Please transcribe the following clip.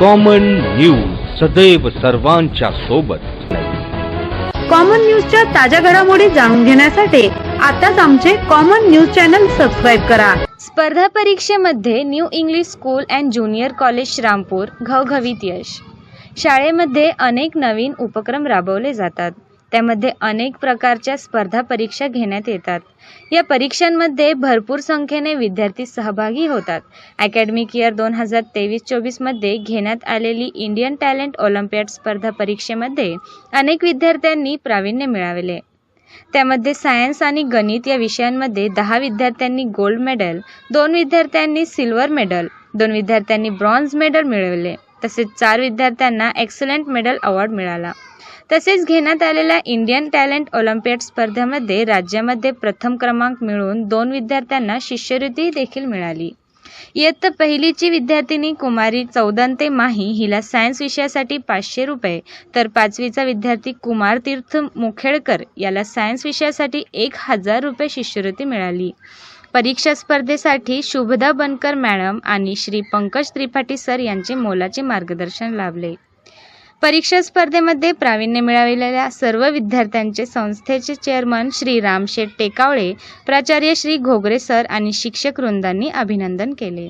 Common news सदैव सर्वांच्या सोबत. कॉमन न्यूजच्या ताज्या घडामोडी जाणून घेण्यासाठी आताच आमचे कॉमन न्यूज चॅनल सबस्क्राईब करा. स्पर्धा परीक्षेमध्ये new English school and junior college Shrampur घवघवीत यश. शाळेमध्ये अनेक नवीन उपक्रम राबवले जातात. त्यामध्ये अनेक प्रकारच्या स्पर्धा परीक्षा घेण्यात येतात. या परीक्षांमध्ये भरपूर संख्येने विद्यार्थी सहभागी होतात. अकॅडमिक इयर दोन हजार तेवीस चोवीसमध्ये घेण्यात आलेली इंडियन टॅलेंट ऑलिम्पियाड स्पर्धा परीक्षेमध्ये अनेक विद्यार्थ्यांनी प्रावीण्य मिळवले. त्यामध्ये सायन्स आणि गणित या विषयांमध्ये दहा विद्यार्थ्यांनी गोल्ड मेडल दोन विद्यार्थ्यांनी सिल्वर मेडल दोन विद्यार्थ्यांनी ब्रॉन्झ मेडल मिळवले. तसेच चार विद्यार्थ्यांना एक्सलंट मेडल अवॉर्ड मिळाला. तसेच घेण्यात आलेल्या इंडियन टॅलेंट ऑलिम्पियाड स्पर्धेमध्ये राज्यामध्ये प्रथम क्रमांक मिळवून दोन विद्यार्थ्यांना शिष्यवृत्ती देखील मिळाली. इयत्ता पहिलीची विद्यार्थिनी कुमारी चौदांते माही हिला सायन्स विषयासाठी पाचशे रुपये तर पाचवीचा विद्यार्थी कुमार तीर्थ मुखेडकर याला सायन्स विषयासाठी एक हजार रुपये शिष्यवृत्ती मिळाली. परीक्षा स्पर्धेसाठी शुभदा बनकर मॅडम आणि श्री पंकज त्रिपाठी सर यांचे मोलाचे मार्गदर्शन लाभले. परीक्षा स्पर्धेमध्ये प्रावीण्य मिळविलेल्या सर्व विद्यार्थ्यांचे संस्थेचे चेअरमन श्री रामशेठ टेकावळे प्राचार्य श्री घोगरे सर आणि शिक्षक वृंदांनी अभिनंदन केले.